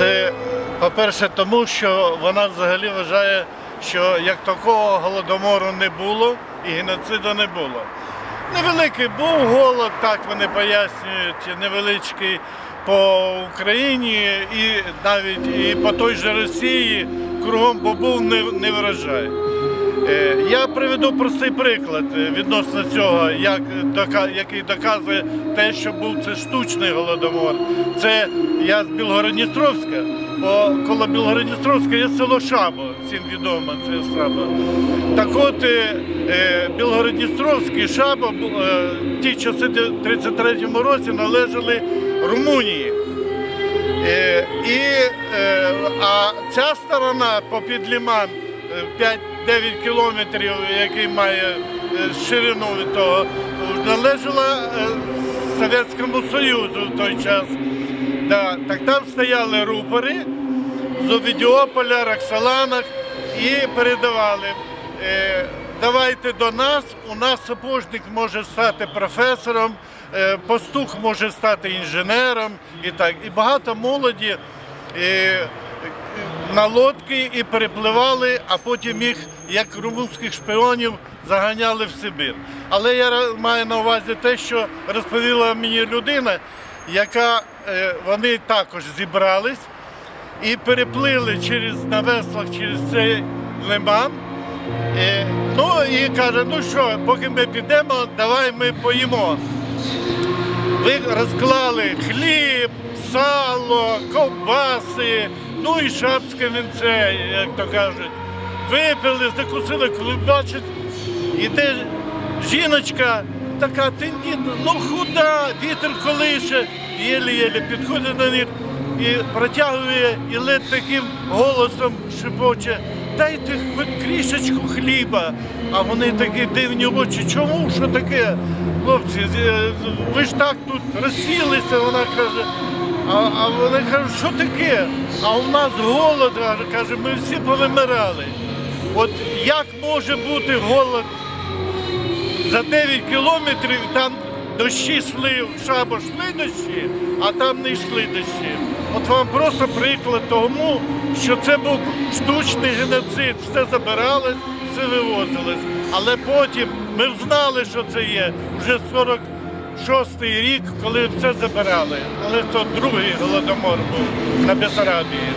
Це, по-перше, тому що вона взагалі вважає, що як такого голодомору не було і геноциду не було. Невеликий був голод, так вони пояснюють, невеличкий по Україні і навіть і по той же Росії кругом, бо був не, не врожай. Е, я приведу простий приклад е, відносно цього, як, який доказує те, що був це штучний голодомор. Це я з Білгородністровська, бо коло Білгородністровська є село Шабо, всім відомо це Шабо. Так от е, Білгородністровський Шабо ті часи в 33-му році належали Румунії. І, А ця сторона попід Ліман 5 9 кілометрів, який має е, ширину того, належала е, Совєтському Союзу в той час. Так там стояли рупори з Овідіополя, Роксоланах і передавали. Е, давайте до нас, у нас сапожник може стати професором, пастух може стати інженером і так. І багато молоді на лодки і перепливали, а потім їх, як румунських шпіонів, заганяли в Сибір. Але я маю на увазі те, що розповіла мені людина, яка е, вони також зібрались і переплили через на веслах через цей лиман. Е, ну і каже, ну що, поки ми підемо, давай ми поїмо. Ви розклали хліб, сало, ковбаси, ну і шапське вінце, як то кажуть. Випили, закусили, коли бачать, іде жіночка така тендітна, ну худа, вітер колише, єлі-єлі підходить до них і протягує і ледь таким голосом шепоче, дайте хоч крішечку хліба. А вони такі дивні очі. Чому? Що таке? Хлопці, ви ж так тут розсілися, вона каже. А, а вони кажуть, що таке? А у нас голод, каже, ми всі повимирали. От як може бути голод за 9 кілометрів там дощі йшли, шабо йшли дощі, а там не йшли дощі. От вам просто приклад тому, що це був штучний геноцид, все забиралось, все вивозилось. Але потім ми знали, що це є. Вже 46-й рік, коли все забирали. Але це другий голодомор був на Бесарабії.